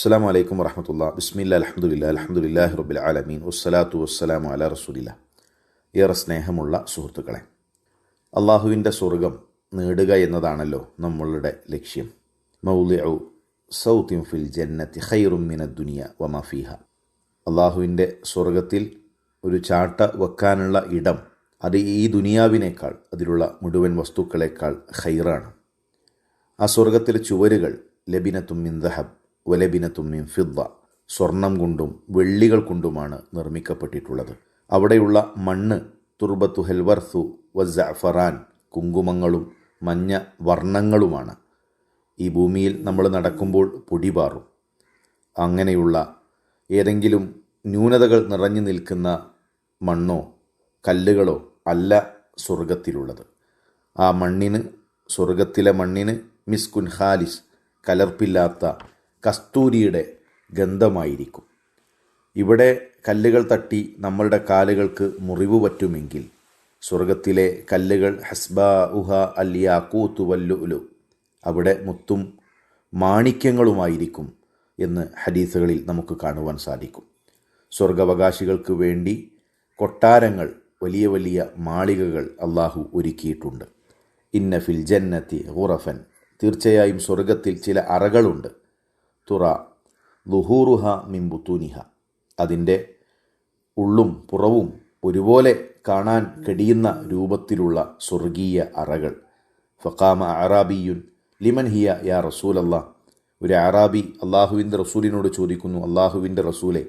അസ്സാം വലൈക്കും വറഹമത്തുള്ള. ബിസ്മില്ല അലഹമുല്ല അലഹമുല്ലാഹി റബ്ബിൽ ആലമീൻ. വസ്സലാത്തു വസ്സലാമു അല റസൂലില്ല. ഏറെ സ്നേഹമുള്ള സുഹൃത്തുക്കളെ അള്ളാഹുവിന്റെ സ്വർഗം നേടുക എന്നതാണല്ലോ നമ്മളുടെ ലക്ഷ്യം. മൗലിഉ സൗത്തിം ഫിൽ ജന്നത്തി ഹൈറുമിന മിന ദുനിയ വമഫീഹ അള്ളാഹുവിന്റെ സ്വർഗത്തിൽ ഒരു ചാട്ട വെക്കാനുള്ള ഇടം അത് ഈ ദുനിയാവിനേക്കാൾ അതിലുള്ള മുഴുവൻ വസ്തുക്കളേക്കാൾ ഖൈറാണ്. ആ സ്വർഗത്തിലെ ചുവരുകൾ ലബിനത്തും മിൻ ദഹബ് വലബിനത്തും മിൻ ഫിദ്ദ സ്വർണം കൊണ്ടും വെള്ളികൾ കൊണ്ടുമാണ് നിർമ്മിക്കപ്പെട്ടിട്ടുള്ളത്. അവിടെയുള്ള മണ്ണ് തുർബത്തു ഹെൽവർസു വസഫറാൻ കുങ്കുമങ്ങളും മഞ്ഞ വർണങ്ങളുമാണ്. ഈ ഭൂമിയിൽ നമ്മൾ നടക്കുമ്പോൾ പൊടിപാറും അങ്ങനെയുള്ള ഏതെങ്കിലും ന്യൂനതകൾ നിറഞ്ഞു നിൽക്കുന്ന മണ്ണോ കല്ലുകളോ അല്ല സ്വർഗത്തിലുള്ളത് ആ മണ്ണിന് സ്വർഗത്തിലെ മണ്ണിന് മിസ്കുൻ ഖാലിസ് കലർപ്പില്ലാത്ത കസ്തൂരിയുടെ ഗന്ധമായിരിക്കും. ഇവിടെ കല്ലുകൾ തട്ടി നമ്മളുടെ കാലുകൾക്ക് മുറിവ് പറ്റുമെങ്കിൽ സ്വർഗത്തിലെ കല്ലുകൾ ഹസ്ബ ഉഹ അല്യാക്കൂത്തു വല്ലുലു അവിടെ മുത്തും മാണിക്യങ്ങളുമായിരിക്കും എന്ന് ഹദീസുകളിൽ നമുക്ക് കാണുവാൻ സാധിക്കും. സ്വർഗാവകാശികൾക്ക് വേണ്ടി കൊട്ടാരങ്ങൾ വലിയ വലിയ മാളികകൾ അള്ളാഹു ഒരുക്കിയിട്ടുണ്ട്. ഇന്ന ഫിൽ ജന്നത്തി ഹുറഫൻ തീർച്ചയായും സ്വർഗത്തിൽ ചില അറകളുണ്ട്. തുറ ലുഹൂറുഹ മിംബുത്തൂനിഹ അതിന്റെ ഉള്ളും പുറവും ഒരുപോലെ കാണാൻ കഴിയുന്ന രൂപത്തിലുള്ള സ്വർഗീയ അറകൾ. ഫക്കാമ അറാബിയുൻ ലിമൻ ഹിയ യാ റസൂലല്ല. ഒരു അറാബി അള്ളാഹുവിന്റെ റസൂലിനോട് ചോദിക്കുന്നു അള്ളാഹുവിന്റെ റസൂലെ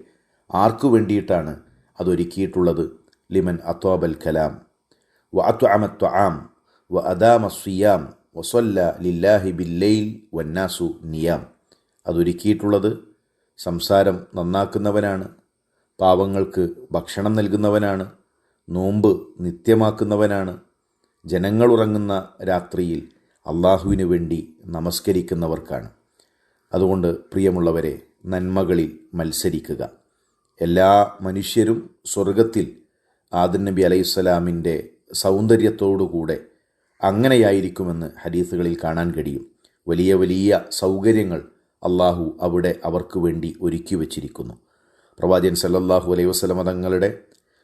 ആർക്കു വേണ്ടിയിട്ടാണ് അതൊരുക്കിയിട്ടുള്ളത് ലിമൻ അത്വാബൽ കലാം. വ അത്വ അമത്വ ആം വ അദാമ സിയാം ലില്ലാഹി വന്നാസു നിയാം. അതൊരുക്കിയിട്ടുള്ളത്. സംസാരം നന്നാക്കുന്നവനാണ്. പാവങ്ങൾക്ക് ഭക്ഷണം നൽകുന്നവനാണ്. നോമ്പ് നിത്യമാക്കുന്നവനാണ്. ജനങ്ങൾ ഉറങ്ങുന്ന രാത്രിയിൽ അള്ളാഹുവിനു വേണ്ടി നമസ്കരിക്കുന്നവർക്കാണ്. അതുകൊണ്ട് പ്രിയമുള്ളവരെ നന്മകളിൽ മത്സരിക്കുക. എല്ലാ മനുഷ്യരും സ്വർഗത്തിൽ ആദൻ നബി അലൈഹിസ്സലാമിന്റെ സൗന്ദര്യത്തോടുകൂടെ അങ്ങനെയായിരിക്കുമെന്ന് ഹദീസുകളിൽ കാണാൻ കഴിയും. വലിയ വലിയ സൗകര്യങ്ങൾ അള്ളാഹു അവിടെ അവർക്ക് വേണ്ടി ഒരുക്കി വച്ചിരിക്കുന്നു. പ്രവാചകൻ സല്ലല്ലാഹു അലൈഹി വസ്ലമ തങ്ങളുടെ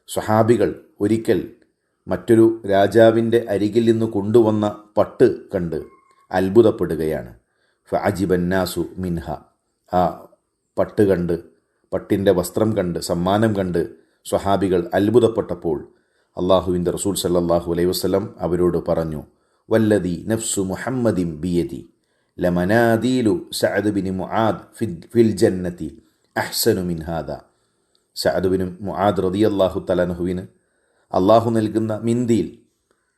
സ്വഹാബികൾ ഒരിക്കൽ മറ്റൊരു രാജാവിന്റെ അരികിൽ നിന്ന് കൊണ്ടുവന്ന പട്ട് കണ്ട് അത്ഭുതപ്പെടുകയാണ്. ഫാജിബന്നാസു മിൻഹ. ആ പട്ട് കണ്ട് പട്ടിന്റെ വസ്ത്രം കണ്ട് സമ്മാനം കണ്ട് സ്വഹാബികൾ അത്ഭുതപ്പെട്ടപ്പോൾ അള്ളാഹുവിന്റെ റസൂൽ സല്ലാഹു അലൈഹി വസ്ലം അവരോട് പറഞ്ഞു വല്ലതി നഫ്സു മുഹമ്മദിം ബിയതി ലമനാദീലു സഅദ് ബിൻ മുആദ് ഫിൽ ജന്നതി അഹ്സനു മിൻ ഹാദ. സഅദ് മുആദ് റളിയല്ലാഹു തലനഹുവിന് അള്ളാഹു നൽകുന്ന മിന്തിയിൽ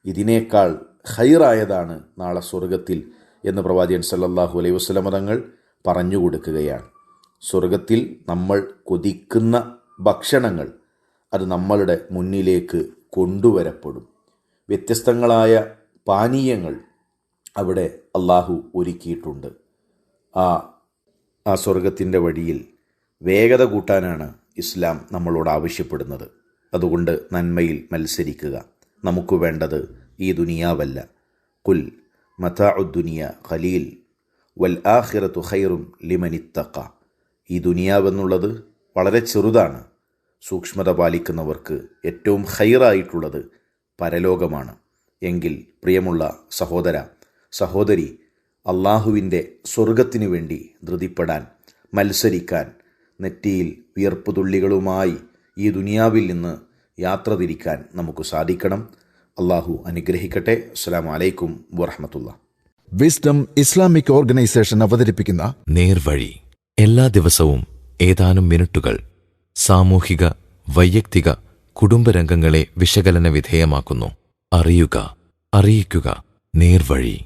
ഇതിനേക്കാൾ ഹൈറായതാണ് നാളെ സ്വർഗത്തിൽ എന്ന് പ്രവാചകൻ സല്ലാഹു അലൈഹി വസ്ലമ തങ്ങൾ പറഞ്ഞു കൊടുക്കുകയാണ്. സ്വർഗത്തിൽ നമ്മൾ കൊതിക്കുന്ന ഭക്ഷണങ്ങൾ അത് നമ്മളുടെ മുന്നിലേക്ക് കൊണ്ടുവരപ്പെടും. വ്യത്യസ്തങ്ങളായ പാനീയങ്ങൾ അവിടെ അള്ളാഹു ഒരുക്കിയിട്ടുണ്ട്. ആ ആ സ്വർഗത്തിന്റെ വഴിയിൽ വേഗത കൂട്ടാനാണ് ഇസ്ലാം നമ്മളോട് ആവശ്യപ്പെടുന്നത്. അതുകൊണ്ട് നന്മയിൽ മത്സരിക്കുക. നമുക്ക് വേണ്ടത് ഈ ദുനിയാവല്ല. കുൽ മതാഉദ്ദുനിയ ഖലീൽ വൽ ആഹിറത്തു ഖൈറും ലിമനിത്തക്ക ഈ ദുനിയാവെന്നുള്ളത് വളരെ ചെറുതാണ്. സൂക്ഷ്മത പാലിക്കുന്നവർക്ക് ഏറ്റവും ഹൈറായിട്ടുള്ളത് പരലോകമാണ്. എങ്കിൽ പ്രിയമുള്ള സഹോദര സഹോദരി അള്ളാഹുവിന്റെ സ്വർഗത്തിനു വേണ്ടി ധൃതിപ്പെടാൻ മത്സരിക്കാൻ നെറ്റിയിൽ വിയർപ്പ് തുള്ളികളുമായി ഈ ദുനിയാവിൽ നിന്ന് യാത്ര തിരിക്കാൻ നമുക്ക് സാധിക്കണം. അള്ളാഹു അനുഗ്രഹിക്കട്ടെ. അസ്സാം വലൈക്കും വറഹമത്തുള്ള. വിസ്ഡം ഇസ്ലാമിക് ഓർഗനൈസേഷൻ അവതരിപ്പിക്കുന്ന നേർവഴി. എല്ലാ ദിവസവും ഏതാനും മിനിറ്റുകൾ സാമൂഹിക വൈയക്തിക കുടുംബരംഗങ്ങളെ വിശകലന വിധേയമാക്കുന്നു. അറിയുക അറിയിക്കുക. നേർവഴി.